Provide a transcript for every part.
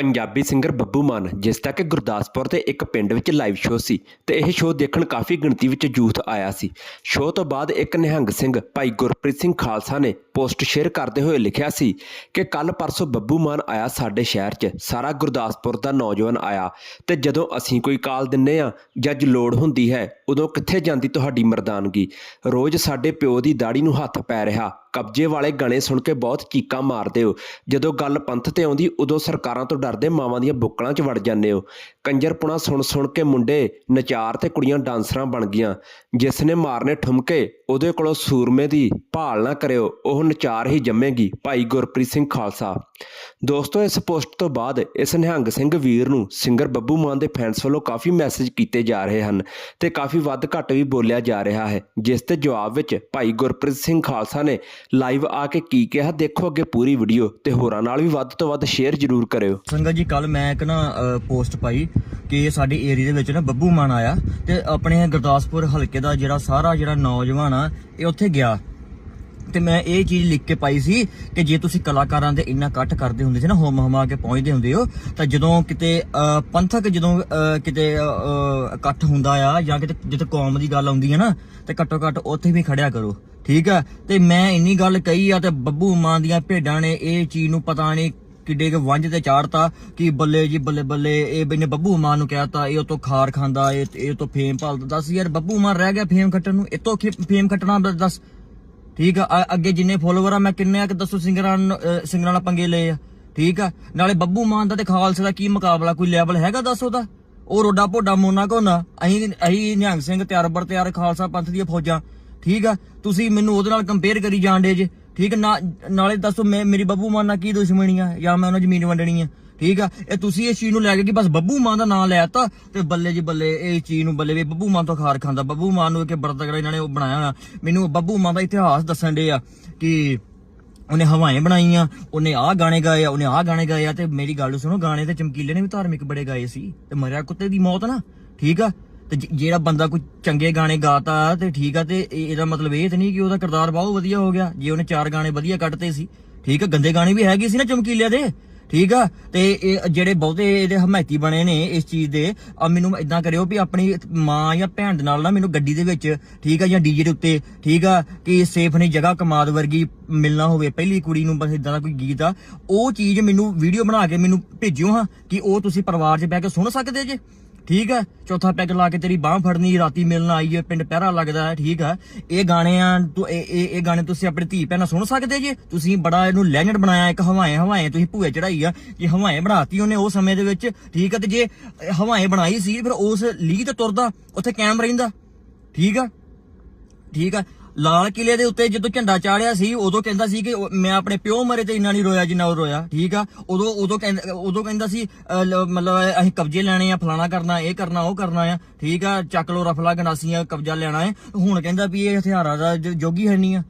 Punjabi singer Babbu Maan, ਜਿਸ ਦਾ ਕਿ ਗੁਰਦਾਸਪੁਰ ਦੇ ਇੱਕ ਪਿੰਡ ਵਿੱਚ ਲਾਈਵ ਸ਼ੋਅ ਸੀ ਤੇ ਇਹ ਸ਼ੋਅ ਦੇਖਣ ਕਾਫੀ ਗਿਣਤੀ ਵਿੱਚ ਜੂਥ ਆਇਆ ਸੀ। ਸ਼ੋਅ ਤੋਂ ਬਾਅਦ ਇੱਕ ਨਿਹੰਗ ਸਿੰਘ, ਭਾਈ ਗੁਰਪ੍ਰੀਤ ਸਿੰਘ ਖਾਲਸਾ ਨੇ ਪੋਸਟ ਸ਼ੇਅਰ ਕਰਦੇ ਹੋਏ ਲਿਖਿਆ ਸੀ ਕਿ ਕੱਲ ਪਰਸੋਂ ਬੱਬੂ ਮਾਨ ਆਇਆ ਸਾਡੇ ਸ਼ਹਿਰ 'ਚ, ਸਾਰਾ ਗੁਰਦਾਸਪੁਰ ਦਾ ਨੌਜਵਾਨ ਆਇਆ ਤੇ ਜਦੋਂ ਅਸੀਂ ਕੋਈ ਕਾਲ ਦਿੰਨੇ ਆ ਜੱਜ ਲੋੜ ਹੁੰਦੀ ਹੈ, ਉਦੋਂ ਕਿੱਥੇ ਜਾਂਦੀ ਤੁਹਾਡੀ ਮਰਦਾਨਗੀ? ਰੋਜ਼ ਸਾਡੇ ਪਿਓ ਦੀ ਦਾੜੀ ਨੂੰ ਹੱਥ ਪੈ ਰਿਹਾ ਕਬਜ਼ੇ ਵਾਲੇ ਗਾਣੇ ਸੁਣ ਕੇ ਬਹੁਤ ਚੀਕਾਂ ਮਾਰਦੇ ਹੋ। ਜਦੋਂ ਗੱਲ ਪੰਥ ਤੇ ਆਉਂਦੀ, ਉਦੋਂ ਸਰਕਾਰਾਂ ਤੋਂ ਡਰਦੇ ਮਾਵਾਂ ਦੀਆਂ ਬੁੱਕਲਾਂ 'ਚ ਵੜ ਜਾਂਦੇ ਹੋ। ਕੰਜਰਪੁਣਾ ਸੁਣ ਸੁਣ ਕੇ ਮੁੰਡੇ ਨਚਾਰ ਤੇ ਕੁੜੀਆਂ ਡਾਂਸਰਾਂ ਬਣ ਗਈਆਂ। ਜਿਸ ਨੇ ਮਾਰਨੇ ਠੁਮਕੇ, ਉਹਦੇ ਕੋਲੋਂ ਸੂਰਮੇ ਦੀ ਭਾਲ ਨਾ ਕਰਿਓ, ਉਹ ਨਚਾਰ ਹੀ ਜੰਮੇਗੀ, ਭਾਈ ਗੁਰਪ੍ਰੀਤ ਸਿੰਘ ਖਾਲਸਾ। ਦੋਸਤੋ, ਇਸ ਪੋਸਟ ਤੋਂ ਬਾਅਦ ਇਸ ਨਿਹੰਗ ਸਿੰਘ ਵੀਰ ਨੂੰ ਸਿੰਗਰ ਬੱਬੂ ਮਾਨ ਦੇ ਫੈਨਸ ਵੱਲੋਂ ਕਾਫੀ ਮੈਸੇਜ ਕੀਤੇ ਜਾ ਰਹੇ ਹਨ ਤੇ ਕਾਫੀ ਵੱਧ ਘੱਟ ਵੀ ਬੋਲਿਆ ਜਾ ਰਿਹਾ ਹੈ, ਜਿਸ ਦੇ ਜਵਾਬ ਵਿੱਚ ਭਾਈ ਗੁਰਪ੍ਰੀਤ ਸਿੰਘ ਖਾਲਸਾ ਨੇ ਲਾਈਵ ਆ ਕੇ ਕੀ ਕਿਹਾ, ਦੇਖੋ ਅੱਗੇ ਪੂਰੀ ਵੀਡੀਓ ਤੇ ਹੋਰਾਂ ਨਾਲ ਵੀ ਵੱਧ ਤੋਂ ਵੱਧ ਸ਼ੇਅਰ ਜ਼ਰੂਰ ਕਰਿਓ। ਸੰਗਤ ਜੀ ਕੱਲ ਮੈਂ ਇੱਕ ਨਾ ਪੋਸਟ ਪਾਈ ਕਿ ਸਾਡੇ ਏਰੀਆ ਦੇ ਵਿੱਚ ਨਾ ਬੱਬੂ ਮਾਨ ਆਇਆ ਤੇ ਆਪਣੇ ਗੁਰਦਾਸਪੁਰ ਹਲਕੇ ਦਾ ਜਿਹੜਾ ਸਾਰਾ ਜਿਹੜਾ ਨੌਜਵਾਨ ਆ, ਇਹ ਉੱਥੇ ਗਿਆ। ਤੇ ਮੈਂ ਇਹ ਚੀਜ਼ ਲਿਖ ਕੇ ਪਾਈ ਸੀ ਕਿ ਜੇ ਤੁਸੀਂ ਕਲਾਕਾਰਾਂ ਦੇ ਇੰਨਾ ਇਕੱਠ ਕਰਦੇ ਹੁੰਦੇ ਸੀ ਨਾ, ਹੋਮ ਹਮਾ ਕੇ ਪਹੁੰਚਦੇ ਹੁੰਦੇ ਹੋ, ਤਾਂ ਜਦੋਂ ਕਿਤੇ ਪੰਥਕ ਜਦੋਂ ਕਿਤੇ ਇਕੱਠ ਹੁੰਦਾ ਆ ਜਾਂ ਕਿਤੇ, ਜਿੱਥੇ ਕੌਮ ਦੀ ਗੱਲ ਆਉਂਦੀ ਹੈ ਨਾ, ਤੇ ਘੱਟੋ ਘੱਟ ਉੱਥੇ ਵੀ ਖੜਿਆ ਕਰੋ। ਠੀਕ ਆ? ਤੇ ਮੈਂ ਇੰਨੀ ਗੱਲ ਕਹੀ ਆ ਤੇ ਬੱਬੂ ਮਾਨ ਦੀਆਂ ਭੇਡਾਂ ਨੇ ਇਹ ਚੀਜ਼ ਨੂੰ ਪਤਾ ਨਹੀਂ ਕਿੱਡੇ ਕੇ ਵੰਜ ਤੇ ਚਾੜਤਾ ਕਿ ਬੱਲੇ ਜੀ, ਬੱਲੇ ਬੱਲੇ, ਇਹ ਬਈਨੇ ਬੱਬੂ ਮਾਨ ਨੂੰ ਕਹਿਤਾ ਇਹ ਉਹ ਤੋਂ ਖਾਰ ਖਾਂਦਾ, ਇਹ ਇਹ ਤੋਂ ਫੇਮ ਭਾਲਦਾ। ਦੱਸ ਯਾਰ, ਬੱਬੂ ਮਾਨ ਰਹਿ ਗਿਆ ਫੇਮ ਖੱਟਣ ਨੂੰ ਇਹ ਤੋਂ ਫੇਮ ਖੱਟਣਾ ਦੱਸ। ਠੀਕ ਆ? ਅੱਗੇ ਜਿੰਨੇ ਫੋਲੋਵਰ ਆ, ਮੈਂ ਕਿੰਨੇ ਆ ਕਿ ਦੱਸੋ ਸਿੰਗਰਾਂ ਸਿੰਗਰਾਂ ਨਾਲ ਪੰਗੇ ਲਏ ਆ? ਠੀਕ ਆ? ਨਾਲੇ ਬੱਬੂ ਮਾਨ ਦਾ ਤੇ ਖਾਲਸੇ ਦਾ ਕੀ ਮੁਕਾਬਲਾ, ਕੋਈ ਲੈਵਲ ਹੈਗਾ ਦੱਸ ਉਹਦਾ? ਉਹ ਰੋਡਾ ਭੋਡਾ ਮੋਨਾ ਕੋਨਾ ਅਹੀਂ ਅਹੀਂ ਨਿਹੰਗ ਸਿੰਘ ਤਿਆਰ ਬਰ ਤਿਆਰ ਖਾਲਸਾ ਪੰਥ ਦੀਆਂ ਫੌਜਾਂ। ਠੀਕ ਆ? ਤੁਸੀਂ ਮੈਨੂੰ ਉਹਦੇ ਨਾਲ ਕੰਪੇਅਰ ਕਰੀ ਜਾਂਦੇ ਜੇ। ਠੀਕ ਨਾ, ਨਾਲੇ ਦੱਸੋ, ਮੈਂ, ਮੇਰੀ ਬੱਬੂ ਮਾਂ ਨਾਲ ਕੀ ਦੁਸ਼ਮਣੀ ਆ ਜਾਂ ਮੈਂ ਉਹਨਾਂ ਜ਼ਮੀਨ ਵੰਡਣੀ ਆ? ਠੀਕ ਆ? ਇਹ ਤੁਸੀਂ ਇਸ ਚੀਜ਼ ਨੂੰ ਲੈ ਕੇ ਕਿ ਬਸ ਬੱਬੂ ਮਾਂ ਦਾ ਨਾਂ ਲੈ ਤਾ ਤੇ ਬੱਲੇ ਜੀ ਬੱਲੇ, ਇਹ ਚੀਜ਼ ਨੂੰ ਬੱਲੇ ਵੀ ਬੱਬੂ ਮਾਂ ਤੋਂ ਖਾਰ ਖਾਂਦਾ। ਬੱਬੂ ਮਾਂ ਨੂੰ ਕਿ ਬਰਤਗੜਾ ਇਹਨਾਂ ਨੇ ਉਹ ਬਣਾਇਆ ਹੋਣਾ ਮੈਨੂੰ ਬੱਬੂ ਮਾਂ ਦਾ ਇਤਿਹਾਸ ਦੱਸਣ ਦੇ ਆ ਕਿ ਉਹਨੇ ਹਵਾਏ ਬਣਾਈਆਂ, ਉਹਨੇ ਆਹ ਗਾਣੇ ਗਾਏ ਆ, ਉਹਨੇ ਆਹ ਗਾਣੇ ਗਾਏ ਆ ਤੇ ਮੇਰੀ ਗੱਲ ਸੁਣੋ, ਗਾਣੇ ਤੇ ਚਮਕੀਲੇ ਨੇ ਵੀ ਧਾਰਮਿਕ ਬੜੇ ਗਾਏ ਸੀ ਤੇ ਮਰਿਆ ਕੁੱਤੇ ਦੀ ਮੌਤ ਨਾ। ਠੀਕ ਆ? ਤੇ ਜਿਹੜਾ ਬੰਦਾ ਕੋਈ ਚੰਗੇ ਗਾਣੇ ਗਾਤਾ ਤੇ ਠੀਕ ਆ ਤੇ ਇਹਦਾ ਮਤਲਬ ਇਹ ਤੇ ਨਹੀਂ ਕਿ ਉਹਦਾ ਕਿਰਦਾਰ ਬਹੁਤ ਵਧੀਆ ਹੋ ਗਿਆ। ਜੇ ਉਹਨੇ ਚਾਰ ਗਾਣੇ ਵਧੀਆ ਕੱਢਤੇ ਸੀ, ਠੀਕ ਆ, ਗੰਦੇ ਗਾਣੇ ਵੀ ਹੈਗੇ ਸੀ ਨਾ ਚਮਕੀਲੇ ਦੇ, ਠੀਕ ਆ, ਤੇ ਇਹ ਜਿਹੜੇ ਬਹੁਤੇ ਇਹਦੇ ਹਮਾਇਤੀ ਬਣੇ ਨੇ ਇਸ ਚੀਜ਼ ਦੇ ਆ ਮੈਨੂੰ ਇਦਾਂ ਕਰਿਓ ਵੀ ਆਪਣੀ ਮਾਂ ਜਾਂ ਭੈਣ ਦੇ ਨਾਲ ਨਾ ਮੈਨੂੰ ਗੱਡੀ ਦੇ ਵਿੱਚ, ਠੀਕ ਆ, ਜਾਂ ਡੀਜੇ ਦੇ ਉੱਤੇ, ਠੀਕ ਆ, ਕਿ ਸੇਫ ਨਹੀਂ ਜਗ੍ਹਾ ਕਮਾਦ ਵਰਗੀ ਮਿਲਣਾ ਹੋਵੇ। ਪਹਿਲੀ ਕੁੜੀ ਨੂੰ ਬਸ ਇਦਾਂ ਦਾ ਕੋਈ ਗੀਤ ਆ। ਉਹ ਚੀਜ਼ ਮੈਨੂੰ ਵੀਡੀਓ ਬਣਾ ਕੇ ਮੈਨੂੰ ਭੇਜਿਓ ਹਾਂ, ਕਿ ਉਹ ਤੁਸੀਂ ਪਰਿਵਾਰ 'ਚ ਬਹਿ ਕੇ ਸੁਣ ਸਕਦੇ ਜੇ। ਠੀਕ ਆ ਚੌਥਾ ਪੈਗ ਲਾ ਕੇ ਤੇਰੀ ਬਾਹ ਫੜਨੀ, ਰਾਤੀ ਮਿਲਣ ਆਈ ਹੈ ਪਿੰਡ ਪਹਿਰਾ ਲੱਗਦਾ ਹੈ, ਠੀਕ ਆ ਇਹ ਗਾਣੇ ਆ, ਤੂੰ ਇਹ ਇਹ ਇਹ ਗਾਣੇ ਤੁਸੀਂ ਆਪਣੀ ਧੀ ਭੈਣਾਂ ਸੁਣ ਸਕਦੇ ਜੇ? ਤੁਸੀਂ ਬੜਾ ਇਹਨੂੰ ਲੈਜੈਂਡ ਬਣਾਇਆ, ਇੱਕ ਹਵਾਏ ਹਵਾਏ, ਤੁਸੀਂ ਭੂਏ ਚੜਾਈ ਆ ਕਿ ਹਵਾਏ ਬਣਾਤੀ ਉਹਨੇ ਉਹ ਸਮੇਂ ਦੇ ਵਿੱਚ, ਠੀਕ ਆ ਤੇ ਜੇ ਹਵਾਏ ਬਣਾਈ ਸੀ, ਫਿਰ ਉਸ ਲੀਹ ਤੇ ਤੁਰਦਾ, ਉੱਥੇ ਕੈਮ ਰਹਿੰਦਾ, ਠੀਕ ਆ ਠੀਕ ਆ ਲਾਲ ਕਿਲੇ ਦੇ ਉੱਤੇ ਜਦੋਂ ਝੰਡਾ ਚਾੜਿਆ ਸੀ, ਉਦੋਂ ਕਹਿੰਦਾ ਸੀ ਕਿ ਮੈਂ ਆਪਣੇ ਪਿਓ ਮਰੇ ਤੇ ਇੰਨਾ ਨਹੀਂ ਰੋਇਆ ਜਿੰਨਾ ਉਹ ਰੋਇਆ, ਠੀਕ ਆ? ਉਦੋਂ ਉਦੋਂ ਕਹਿੰਦਾ ਉਦੋਂ ਕਹਿੰਦਾ ਸੀ ਮਤਲਬ ਅਸੀਂ ਕਬਜ਼ੇ ਲੈਣੇ ਆ, ਫਲਾਣਾ ਕਰਨਾ, ਇਹ ਕਰਨਾ, ਉਹ ਕਰਨਾ ਆ, ਠੀਕ ਆ? ਚੱਕ ਲੋ ਰਫਲਾ ਗੰਡਾਸੀਆਂ, ਕਬਜ਼ਾ ਲੈਣਾ ਹੈ। ਹੁਣ ਕਹਿੰਦਾ ਵੀ ਇਹ ਹਥਿਆਰਾਂ ਦਾ ਜੋਗੀ ਹੈ ਨਹੀਂ ਆ,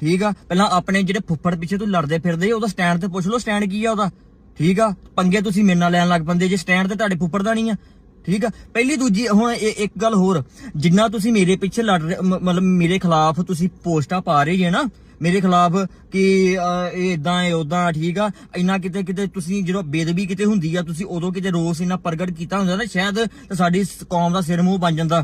ਠੀਕ ਆ? ਪਹਿਲਾਂ ਆਪਣੇ ਜਿਹੜੇ ਫੁੱਫੜ ਪਿੱਛੇ ਤੂੰ ਲੜਦੇ ਫਿਰਦੇ, ਉਹਦਾ ਸਟੈਂਡ ਤੇ ਪੁੱਛ ਲਓ, ਸਟੈਂਡ ਕੀ ਆ ਉਹਦਾ, ਠੀਕ ਆ? ਪੰਗੇ ਤੁਸੀਂ ਮੇਰੇ ਨਾਲ ਲੈਣ ਲੱਗ ਪੰਦੇ, ਜੇ ਸਟੈਂਡ ਤੇ ਤੁਹਾਡੇ ਫੁੱਫੜ ਦਾ ਨਹੀਂ ਆ ਠੀਕ ਆ? ਪਹਿਲੀ ਦੂਜੀ, ਹੁਣ ਇਹ ਇੱਕ ਗੱਲ ਹੋਰ। ਜਿੰਨਾ ਤੁਸੀਂ ਮੇਰੇ ਪਿੱਛੇ ਲੜ ਰਹੇ ਮਤਲਬ ਮੇਰੇ ਖਿਲਾਫ ਤੁਸੀਂ ਪੋਸਟਾਂ ਪਾ ਰਹੇ ਜੇ ਨਾ, ਮੇਰੇ ਖਿਲਾਫ ਕਿ ਇਹ ਇਦਾਂ ਹੈ ਉਦਾਂ ਠੀਕ ਆ, ਇੰਨਾ ਕਿਤੇ ਕਿਤੇ ਤੁਸੀਂ ਜਦੋਂ ਬੇਦਬੀ ਕਿਤੇ ਹੁੰਦੀ ਆ, ਤੁਸੀਂ ਉਦੋਂ ਕਿਤੇ ਰੋਸ ਇੰਨਾ ਪ੍ਰਗਟ ਕੀਤਾ ਹੁੰਦਾ ਨਾ, ਸ਼ਾਇਦ ਸਾਡੀ ਕੌਮ ਦਾ ਸਿਰ ਮੂੰਹ ਬਣ ਜਾਂਦਾ।